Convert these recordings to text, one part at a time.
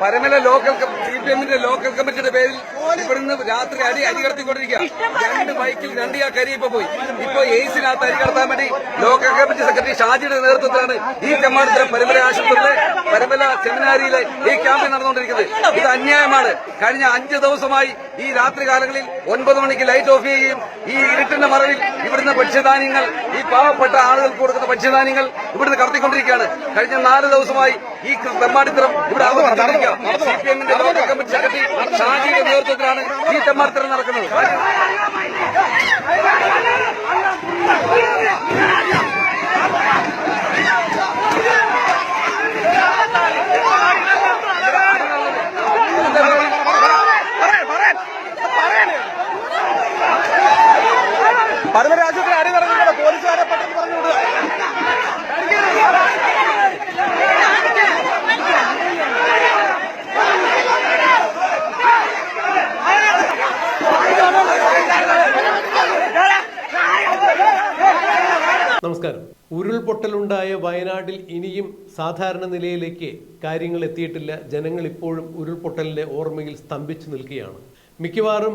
Paramala local C P എമ്മിന്റെ local കമ്മിറ്റിയുടെ പേരിൽ ഇവിടുന്ന് രാത്രി അടി അരി കടത്തിക്കൊണ്ടിരിക്കുക രണ്ട് ബൈക്കിൽ രണ്ട് ആ കരി ഇപ്പൊ പോയി. ഇപ്പൊ എയ്സിനകത്ത് അരി കടത്താൻ വേണ്ടി ലോക്കൽ കമ്മിറ്റി സെക്രട്ടറി ഷാജിയുടെ നേതൃത്വത്തിലാണ് ഈ ചെമ്മാടത്തിലെ പരമല ആശുപത്രിയിലെ പരമല സെമിനാരിയിലെ ഈ ക്യാമ്പ് നടന്നുകൊണ്ടിരിക്കുന്നത്. ഇത് അന്യായമാണ്. കഴിഞ്ഞ അഞ്ച് ദിവസമായി ഈ രാത്രി കാലങ്ങളിൽ ഒൻപത് മണിക്ക് ലൈറ്റ് ഓഫ് ചെയ്യുകയും ഈ ഇരുട്ടിന്റെ മറവിൽ ഇവിടുന്ന് ഭക്ഷ്യധാന്യങ്ങൾ ഈ പാവപ്പെട്ട ആളുകൾക്ക് കൊടുക്കുന്ന ഭക്ഷ്യധാന്യങ്ങൾ ഇവിടുന്ന് കടത്തിക്കൊണ്ടിരിക്കുകയാണ്. കഴിഞ്ഞ നാല് ദിവസമായി ഈ തെമ്മാടിത്തരം ഇവിടെ സി പി എമ്മിന്റെ ലോക്കൽ കമ്മിറ്റി സെക്രട്ടറി ഷാജിയുടെ നേതൃത്വത്തിലാണ് ഈ തെമ്മാടിത്തരം നടക്കുന്നത് പറയാൻ പറയാൻ പറയാൻ പരമരാജ്യത്തിന് അടി നടന്നിട്ട് പോലീസുകാരെ പെട്ടെന്ന് പറഞ്ഞു വിടുക നമസ്കാരം ഉരുൾപൊട്ടലുണ്ടായ വയനാട്ടിൽ ഇനിയും സാധാരണ നിലയിലേക്ക് കാര്യങ്ങൾ എത്തിയിട്ടില്ല. ജനങ്ങൾ ഇപ്പോഴും ഉരുൾപൊട്ടലിന്റെ ഓർമ്മയിൽ സ്തംഭിച്ചു നിൽക്കുകയാണ്. മിക്കവാറും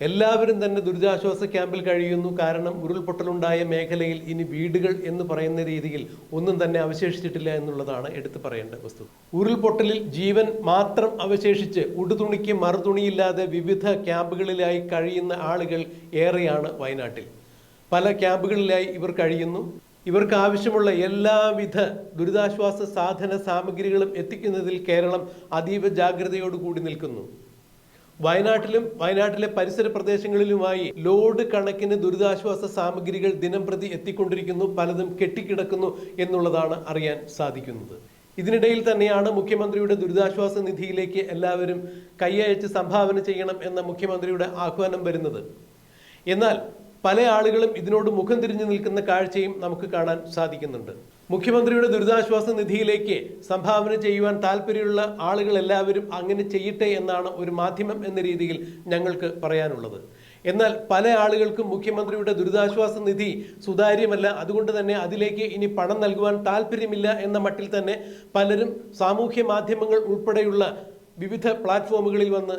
എല്ലാവരും തന്നെ ദുരിതാശ്വാസ ക്യാമ്പിൽ കഴിയുന്നു. കാരണം ഉരുൾപൊട്ടലുണ്ടായ മേഖലയിൽ ഇനി വീടുകൾ എന്ന് പറയുന്ന രീതിയിൽ ഒന്നും തന്നെ അവശേഷിച്ചിട്ടില്ല എന്നുള്ളതാണ് എടുത്തു പറയേണ്ട വസ്തു. ഉരുൾപൊട്ടലിൽ ജീവൻ മാത്രം അവശേഷിച്ച് ഉടുതുണിക്ക് മറുതുണിയില്ലാതെ വിവിധ ക്യാമ്പുകളിലായി കഴിയുന്ന ആളുകൾ ഏറെയാണ് വയനാട്ടിൽ. പല ക്യാമ്പുകളിലായി ഇവർ കഴിയുന്നു. ഇവർക്ക് ആവശ്യമുള്ള എല്ലാവിധ ദുരിതാശ്വാസ സാധന സാമഗ്രികളും എത്തിക്കുന്നതിൽ കേരളം അതീവ ജാഗ്രതയോടുകൂടി നിൽക്കുന്നു. വയനാട്ടിലും വയനാട്ടിലെ പരിസര പ്രദേശങ്ങളിലുമായി ലോഡ് കണക്കിന് ദുരിതാശ്വാസ സാമഗ്രികൾ ദിനം പ്രതി എത്തിക്കൊണ്ടിരിക്കുന്നു പലതും കെട്ടിക്കിടക്കുന്നു എന്നുള്ളതാണ് അറിയാൻ സാധിക്കുന്നത്. ഇതിനിടയിൽ തന്നെയാണ് മുഖ്യമന്ത്രിയുടെ ദുരിതാശ്വാസ നിധിയിലേക്ക് എല്ലാവരും കൈയയച്ച് സംഭാവന ചെയ്യണം എന്ന മുഖ്യമന്ത്രിയുടെ ആഹ്വാനം വരുന്നത്. എന്നാൽ പല ആളുകളും ഇതിനോട് മുഖം തിരിഞ്ഞു നിൽക്കുന്ന കാഴ്ചയും നമുക്ക് കാണാൻ സാധിക്കുന്നുണ്ട്. മുഖ്യമന്ത്രിയുടെ ദുരിതാശ്വാസ നിധിയിലേക്ക് സംഭാവന ചെയ്യുവാൻ താല്പര്യമുള്ള ആളുകൾ എല്ലാവരും അങ്ങനെ ചെയ്യട്ടെ എന്നാണ് ഒരു മാധ്യമം എന്ന രീതിയിൽ ഞങ്ങൾക്ക് പറയാനുള്ളത്. എന്നാൽ പല ആളുകൾക്കും മുഖ്യമന്ത്രിയുടെ ദുരിതാശ്വാസ നിധി സുതാര്യമല്ല. അതുകൊണ്ട് തന്നെ അതിലേക്ക് ഇനി പണം നൽകുവാൻ താല്പര്യമില്ല എന്ന മട്ടിൽ തന്നെ പലരും സാമൂഹ്യ മാധ്യമങ്ങൾ ഉൾപ്പെടെയുള്ള വിവിധ പ്ലാറ്റ്ഫോമുകളിൽ വന്ന്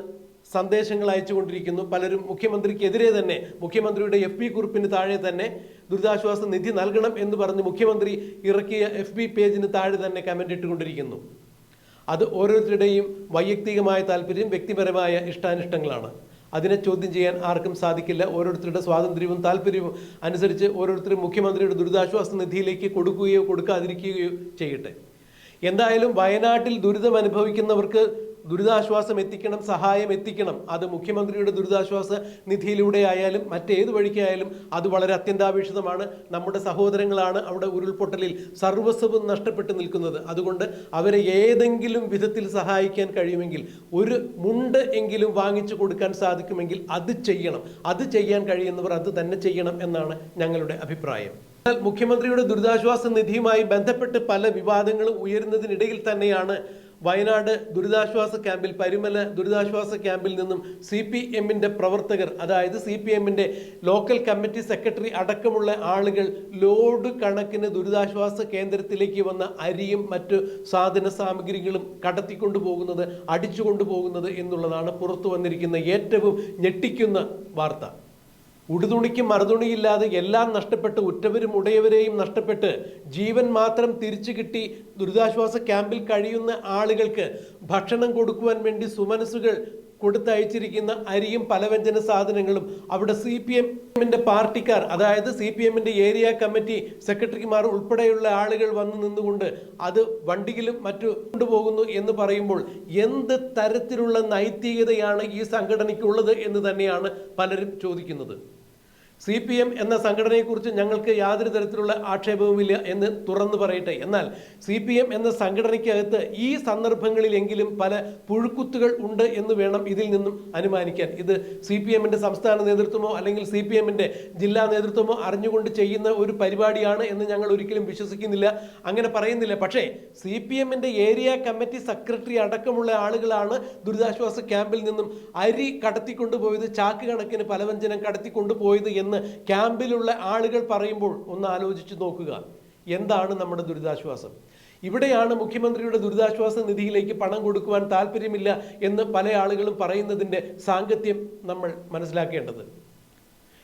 സന്ദേശങ്ങൾ അയച്ചുകൊണ്ടിരിക്കുന്നു. പലരും മുഖ്യമന്ത്രിക്കെതിരെ തന്നെ മുഖ്യമന്ത്രിയുടെ എഫ് പി കുറിപ്പിന് താഴെ തന്നെ ദുരിതാശ്വാസ നിധി നൽകണം എന്ന് പറഞ്ഞ് മുഖ്യമന്ത്രി ഇറക്കിയ എഫ് ബി പേജിന് താഴെ തന്നെ കമന്റ് ഇട്ടുകൊണ്ടിരിക്കുന്നു. അത് ഓരോരുത്തരുടെയും വൈയക്തികമായ താല്പര്യം വ്യക്തിപരമായ ഇഷ്ടാനിഷ്ടങ്ങളാണ്. അതിനെ ചോദ്യം ചെയ്യാൻ ആർക്കും സാധിക്കില്ല. ഓരോരുത്തരുടെ സ്വാതന്ത്ര്യവും താല്പര്യവും അനുസരിച്ച് ഓരോരുത്തരും മുഖ്യമന്ത്രിയുടെ ദുരിതാശ്വാസ നിധിയിലേക്ക് കൊടുക്കുകയോ കൊടുക്കാതിരിക്കുകയോ ചെയ്യട്ടെ. എന്തായാലും വയനാട്ടിൽ ദുരിതം അനുഭവിക്കുന്നവർക്ക് ദുരിതാശ്വാസം എത്തിക്കണം സഹായം എത്തിക്കണം. അത് മുഖ്യമന്ത്രിയുടെ ദുരിതാശ്വാസ നിധിയിലൂടെ ആയാലും മറ്റേത് വഴിക്കായാലും അത് വളരെ അത്യന്താപേക്ഷിതമാണ്. നമ്മുടെ സഹോദരങ്ങളാണ് അവിടെ ഉരുൾപൊട്ടലിൽ സർവസ്വവും നഷ്ടപ്പെട്ട് നിൽക്കുന്നത്. അതുകൊണ്ട് അവരെ ഏതെങ്കിലും വിധത്തിൽ സഹായിക്കാൻ കഴിയുമെങ്കിൽ ഒരു മുണ്ട് എങ്കിലും വാങ്ങിച്ചു കൊടുക്കാൻ സാധിക്കുമെങ്കിൽ അത് ചെയ്യണം. അത് ചെയ്യാൻ കഴിയുന്നവർ അത് തന്നെ ചെയ്യണം എന്നാണ് ഞങ്ങളുടെ അഭിപ്രായം. എന്നാൽ മുഖ്യമന്ത്രിയുടെ ദുരിതാശ്വാസ നിധിയുമായി ബന്ധപ്പെട്ട് പല വിവാദങ്ങളും ഉയരുന്നതിനിടയിൽ തന്നെയാണ് വയനാട് ദുരിതാശ്വാസ ക്യാമ്പിൽ പരിമല ദുരിതാശ്വാസ ക്യാമ്പിൽ നിന്നും സി പി എമ്മിന്റെ പ്രവർത്തകർ അതായത് സി പി എമ്മിന്റെ ലോക്കൽ കമ്മിറ്റി സെക്രട്ടറി അടക്കമുള്ള ആളുകൾ ലോഡ് കണക്കിന് ദുരിതാശ്വാസ കേന്ദ്രത്തിലേക്ക് വന്ന അരിയും മറ്റു സാധന സാമഗ്രികളും കടത്തിക്കൊണ്ടു പോകുന്നത് അടിച്ചുകൊണ്ടു പോകുന്നത് എന്നുള്ളതാണ് പുറത്തു വന്നിരിക്കുന്ന ഏറ്റവും ഞെട്ടിക്കുന്ന വാർത്ത. ഉടുതുണിക്ക് മറുതുണിയില്ലാതെ എല്ലാം നഷ്ടപ്പെട്ട് ഉറ്റവരും ഉടയവരെയും നഷ്ടപ്പെട്ട് ജീവൻ മാത്രം തിരിച്ചു കിട്ടി ദുരിതാശ്വാസ ക്യാമ്പിൽ കഴിയുന്ന ആളുകൾക്ക് ഭക്ഷണം കൊടുക്കുവാൻ വേണ്ടി സുമനസ്സുകൾ കൊടുത്തയച്ചിരിക്കുന്ന അരിയും പലവ്യഞ്ജന സാധനങ്ങളും അവിടെ സി പി എമ്മിന്റെ പാർട്ടിക്കാർ അതായത് സി പി എമ്മിന്റെ ഏരിയ കമ്മിറ്റി സെക്രട്ടറിമാർ ഉൾപ്പെടെയുള്ള ആളുകൾ വന്ന് നിന്നുകൊണ്ട് അത് വണ്ടിയിലും മറ്റു കൊണ്ടുപോകുന്നു എന്ന് പറയുമ്പോൾ എന്ത് തരത്തിലുള്ള നൈതികതയാണ് ഈ സംഘടനയ്ക്കുള്ളത് എന്ന് തന്നെയാണ് പലരും ചോദിക്കുന്നത്. സി പി എം എന്ന സംഘടനയെക്കുറിച്ച് ഞങ്ങൾക്ക് യാതൊരു തരത്തിലുള്ള ആക്ഷേപവുമില്ല എന്ന് തുറന്നു പറയട്ടെ. എന്നാൽ സി പി എം എന്ന സംഘടനയ്ക്കകത്ത് ഈ സന്ദർഭങ്ങളിലെങ്കിലും പല പുഴുക്കുത്തുകൾ ഉണ്ട് എന്ന് വേണം ഇതിൽ നിന്നും അനുമാനിക്കാൻ. ഇത് സി പി എമ്മിന്റെ സംസ്ഥാന നേതൃത്വമോ അല്ലെങ്കിൽ സി പി എമ്മിന്റെ ജില്ലാ നേതൃത്വമോ അറിഞ്ഞുകൊണ്ട് ചെയ്യുന്ന ഒരു പരിപാടിയാണ് എന്ന് ഞങ്ങൾ ഒരിക്കലും വിശ്വസിക്കുന്നില്ല. അങ്ങനെ പറയുന്നില്ല. പക്ഷേ സി പി എമ്മിന്റെ ഏരിയ കമ്മിറ്റി സെക്രട്ടറി അടക്കമുള്ള ആളുകളാണ് ദുരിതാശ്വാസ ക്യാമ്പിൽ നിന്നും അരി കടത്തിക്കൊണ്ടുപോയത് ചാക്ക് കണക്കിന് പലവ്യഞ്ജനം കടത്തിക്കൊണ്ടുപോയത് എന്ന് ക്യാമ്പിലുള്ള ആളുകൾ പറയുമ്പോൾ ഒന്ന് ആലോചിച്ച് നോക്കുക. എന്താണ് നമ്മുടെ ദുരിതാശ്വാസം? ഇവിടെയാണ് മുഖ്യമന്ത്രിയുടെ ദുരിതാശ്വാസ നിധിയിലേക്ക് പണം കൊടുക്കുവാൻ താല്പര്യമില്ല എന്ന് പല ആളുകളും പറയുന്നതിന്റെ സാങ്കത്യം നമ്മൾ മനസ്സിലാക്കേണ്ടത്.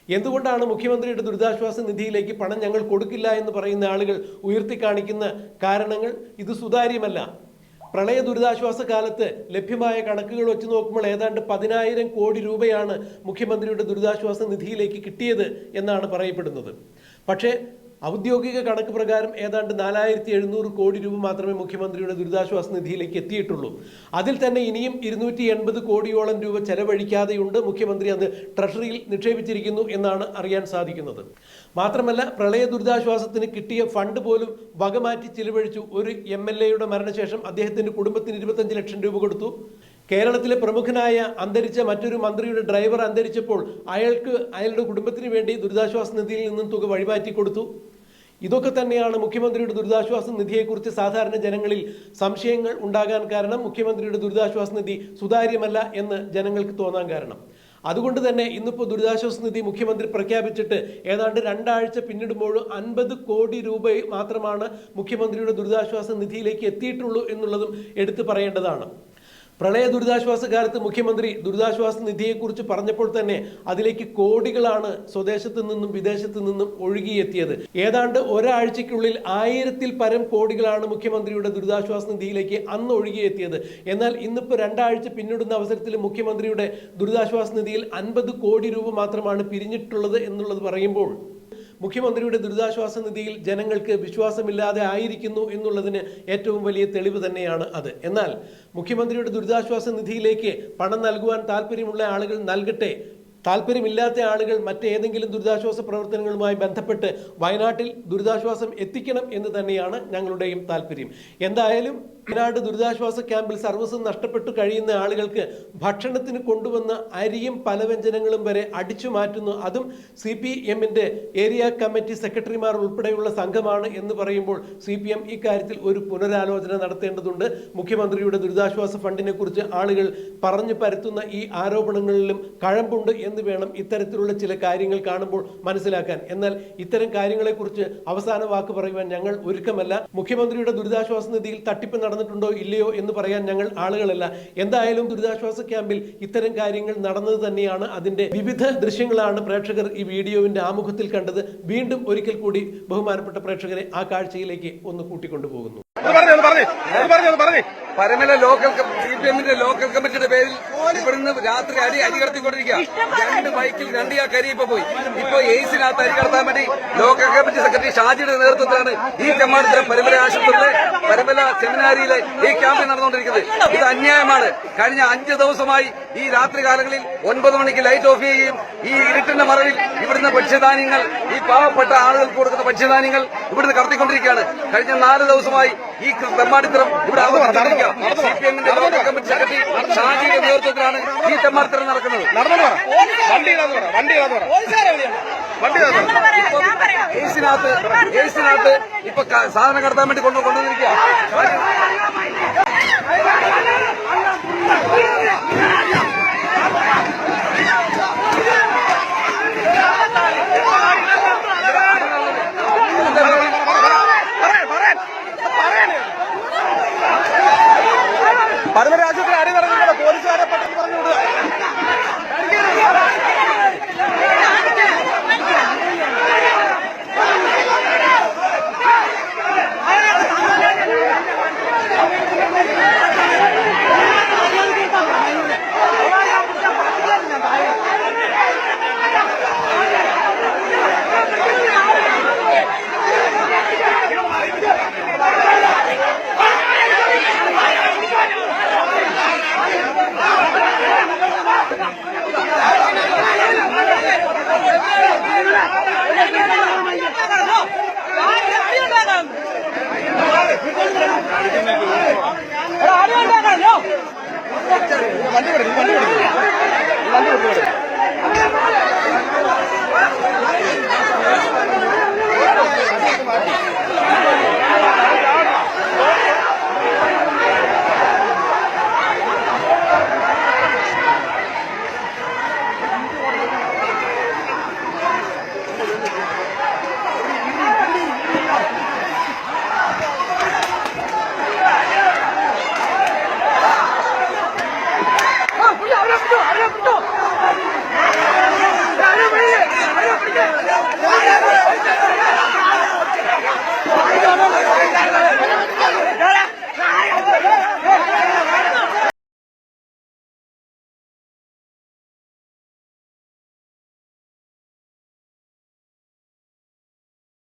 എന്തുകൊണ്ടാണ് മുഖ്യമന്ത്രിയുടെ ദുരിതാശ്വാസ നിധിയിലേക്ക് പണം ഞങ്ങൾ കൊടുക്കില്ല എന്ന് പറയുന്ന ആളുകൾ ഉയർത്തി കാണിക്കുന്ന കാരണങ്ങൾ? ഇത് സുതാര്യമല്ല. പ്രളയ ദുരിതാശ്വാസ കാലത്ത് ലഭ്യമായ കണക്കുകൾ വെച്ച് നോക്കുമ്പോൾ ഏതാണ്ട് പതിനായിരം കോടി രൂപയാണ് മുഖ്യമന്ത്രിയുടെ ദുരിതാശ്വാസ നിധിയിലേക്ക് കിട്ടിയത് എന്നാണ് പറയപ്പെടുന്നത്. പക്ഷേ ഔദ്യോഗിക കണക്ക് പ്രകാരം ഏതാണ്ട് നാലായിരത്തി എഴുന്നൂറ് കോടി രൂപ മാത്രമേ മുഖ്യമന്ത്രിയുടെ ദുരിതാശ്വാസ നിധിയിലേക്ക് എത്തിയിട്ടുള്ളൂ. അതിൽ തന്നെ ഇനിയും ഇരുന്നൂറ്റി എൺപത് കോടിയോളം രൂപ ചെലവഴിക്കാതെയുണ്ട് മുഖ്യമന്ത്രി അത് ട്രഷറിയിൽ നിക്ഷേപിച്ചിരിക്കുന്നു എന്നാണ് അറിയാൻ സാധിക്കുന്നത്. മാത്രമല്ല പ്രളയ ദുരിതാശ്വാസത്തിന് കിട്ടിയ ഫണ്ട് പോലും വകമാറ്റി ചിലവഴിച്ചു ഒരു എം എൽ എയുടെ മരണശേഷം അദ്ദേഹത്തിന്റെ കുടുംബത്തിന് ഇരുപത്തഞ്ച് ലക്ഷം രൂപ കൊടുത്തു. കേരളത്തിലെ പ്രമുഖനായ അന്തരിച്ച മറ്റൊരു മന്ത്രിയുടെ ഡ്രൈവർ അന്തരിച്ചപ്പോൾ അയാൾക്ക് അയാളുടെ കുടുംബത്തിന് വേണ്ടി ദുരിതാശ്വാസ നിധിയിൽ നിന്നും തുക വഴിമാറ്റി കൊടുത്തു. ഇതൊക്കെ തന്നെയാണ് മുഖ്യമന്ത്രിയുടെ ദുരിതാശ്വാസ നിധിയെക്കുറിച്ച് സാധാരണ ജനങ്ങളിൽ സംശയങ്ങൾ ഉണ്ടാകാൻ കാരണം മുഖ്യമന്ത്രിയുടെ ദുരിതാശ്വാസ നിധി സുതാര്യമല്ല എന്ന് ജനങ്ങൾക്ക് തോന്നാൻ കാരണം. അതുകൊണ്ട് തന്നെ ഇന്നിപ്പോൾ ദുരിതാശ്വാസ നിധി മുഖ്യമന്ത്രി പ്രഖ്യാപിച്ചിട്ട് ഏതാണ്ട് രണ്ടാഴ്ച പിന്നിടുമ്പോഴും അൻപത് കോടി രൂപ മാത്രമാണ് മുഖ്യമന്ത്രിയുടെ ദുരിതാശ്വാസ നിധിയിലേക്ക് എത്തിയിട്ടുള്ളൂ എന്നുള്ളതും എടുത്തു പറയേണ്ടതാണ്. പ്രളയ ദുരിതാശ്വാസ കാലത്ത് മുഖ്യമന്ത്രി ദുരിതാശ്വാസ നിധിയെക്കുറിച്ച് പറഞ്ഞപ്പോൾ തന്നെ അതിലേക്ക് കോടികളാണ് സ്വദേശത്ത് നിന്നും വിദേശത്ത് നിന്നും ഒഴുകിയെത്തിയത്. ഏതാണ്ട് ഒരാഴ്ചയ്ക്കുള്ളിൽ ആയിരത്തിൽ പരം കോടികളാണ് മുഖ്യമന്ത്രിയുടെ ദുരിതാശ്വാസ നിധിയിലേക്ക് അന്ന് ഒഴുകിയെത്തിയത്. എന്നാൽ ഇന്നിപ്പോൾ രണ്ടാഴ്ച പിന്നിടുന്ന അവസരത്തിൽ മുഖ്യമന്ത്രിയുടെ ദുരിതാശ്വാസ നിധിയിൽ അൻപത് കോടി രൂപ മാത്രമാണ് പിരിഞ്ഞിട്ടുള്ളത് എന്നുള്ളത് പറയുമ്പോൾ മുഖ്യമന്ത്രിയുടെ ദുരിതാശ്വാസ നിധിയിൽ ജനങ്ങൾക്ക് വിശ്വാസമില്ലാതെ ആയിരിക്കുന്നു എന്നുള്ളതിന് ഏറ്റവും വലിയ തെളിവ് തന്നെയാണ് അത്. എന്നാൽ മുഖ്യമന്ത്രിയുടെ ദുരിതാശ്വാസ നിധിയിലേക്ക് പണം നൽകുവാൻ താല്പര്യമുള്ള ആളുകൾ നൽകട്ടെ താല്പര്യമില്ലാത്ത ആളുകൾ മറ്റേതെങ്കിലും ദുരിതാശ്വാസ പ്രവർത്തനങ്ങളുമായി ബന്ധപ്പെട്ട് വയനാട്ടിൽ ദുരിതാശ്വാസം എത്തിക്കണം എന്ന് തന്നെയാണ് ഞങ്ങളുടെയും താല്പര്യം എന്തായാലും വയനാട് ദുരിതാശ്വാസ ക്യാമ്പിൽ സർവസ്വം നഷ്ടപ്പെട്ടു കഴിയുന്ന ആളുകൾക്ക് ഭക്ഷണത്തിന് കൊണ്ടുവന്ന അരിയും പലവ്യഞ്ജനങ്ങളും വരെ അടിച്ചു മാറ്റുന്നു. അതും സി പി എമ്മിന്റെ ഏരിയ കമ്മിറ്റി സെക്രട്ടറിമാർ ഉൾപ്പെടെയുള്ള സംഘമാണ് എന്ന് പറയുമ്പോൾ സി പി എം ഇക്കാര്യത്തിൽ ഒരു പുനരാലോചന നടത്തേണ്ടതുണ്ട്. മുഖ്യമന്ത്രിയുടെ ദുരിതാശ്വാസ ഫണ്ടിനെ കുറിച്ച് ആളുകൾ പറഞ്ഞു പരത്തുന്ന ഈ ആരോപണങ്ങളിലും കഴമ്പുണ്ട് എന്ന് വേണം ഇത്തരത്തിലുള്ള ചില കാര്യങ്ങൾ കാണുമ്പോൾ മനസ്സിലാക്കാൻ. എന്നാൽ ഇത്തരം കാര്യങ്ങളെക്കുറിച്ച് അവസാന വാക്ക് പറയുവാൻ ഞങ്ങൾ ഒരുക്കമല്ല. മുഖ്യമന്ത്രിയുടെ ദുരിതാശ്വാസ നിധിയിൽ തട്ടിപ്പ് നടന്നിട്ടുണ്ടോ ഇല്ലയോ എന്ന് പറയാൻ ഞങ്ങൾ ആളുകളല്ല. എന്തായാലും ദുരിതാശ്വാസ ക്യാമ്പിൽ ഇത്തരം കാര്യങ്ങൾ നടന്നത് തന്നെയാണ് അതിന്റെ വിവിധ ദൃശ്യങ്ങളാണ് പ്രേക്ഷകർ ഈ വീഡിയോവിന്റെ ആമുഖത്തിൽ കണ്ടത്. വീണ്ടും ഒരിക്കൽ കൂടി ബഹുമാനപ്പെട്ട പ്രേക്ഷകരെ ആ കാഴ്ചയിലേക്ക് ഒന്ന് കൂട്ടിക്കൊണ്ടുപോകുന്നു. പരമല ലോക്കൽ സി എമ്മിന്റെ ലോക്കൽ കമ്മിറ്റിയുടെ പേരിൽ ഇവിടെ നിന്ന് രാത്രി അടി അരി കടത്തിക്കൊണ്ടിരിക്കുക രണ്ട് ബൈക്കിൽ രണ്ട് ആ കരി ഇപ്പൊ പോയി. ഇപ്പൊ എയ്സിനകത്ത് അരി കടത്താൻ വേണ്ടി ലോക്കൽ കമ്മിറ്റി സെക്രട്ടറി ഷാജിയുടെ നേതൃത്വത്തിലാണ് ഈ തെമ്മാടത്തിലെ പരിമല ആശുപത്രിയിലെ പരിമല സെമിനാരിയിലെ ഈ ക്യാമ്പയിൻ നടന്നുകൊണ്ടിരിക്കുന്നത്. ഇത് അന്യായമാണ്. കഴിഞ്ഞ അഞ്ച് ദിവസമായി ഈ രാത്രി കാലങ്ങളിൽ ഒൻപത് മണിക്ക് ലൈറ്റ് ഓഫ് ചെയ്യുകയും ഈ ഇരുട്ടിന്റെ മറവിൽ ഇവിടുന്ന് ഭക്ഷ്യധാന്യങ്ങൾ ഈ പാവപ്പെട്ട ആളുകൾക്ക് കൊടുക്കുന്ന ഭക്ഷ്യധാന്യങ്ങൾ ഇവിടുന്ന് കടത്തിക്കൊണ്ടിരിക്കുകയാണ്. കഴിഞ്ഞ നാല് ദിവസമായി ഈ തെമ്മാടിത്തരം ഇവിടെ അവതരിപ്പിച്ചിരിക്കുക സി പി എമ്മിന്റെ ലോക്കൽ കമ്മിറ്റി സെക്രട്ടറി ഷാജിയുടെ നേതൃത്വത്തിലാണ് ഈ തെമ്മാടിത്തരം നടക്കുന്നത്. നടന്നു ഏസിനകത്ത് കേസിനകത്ത് ഇപ്പൊ സാധനം കടത്താൻ വേണ്ടി കൊണ്ടു കൊണ്ടുവന്നിരിക്കുക Yeah.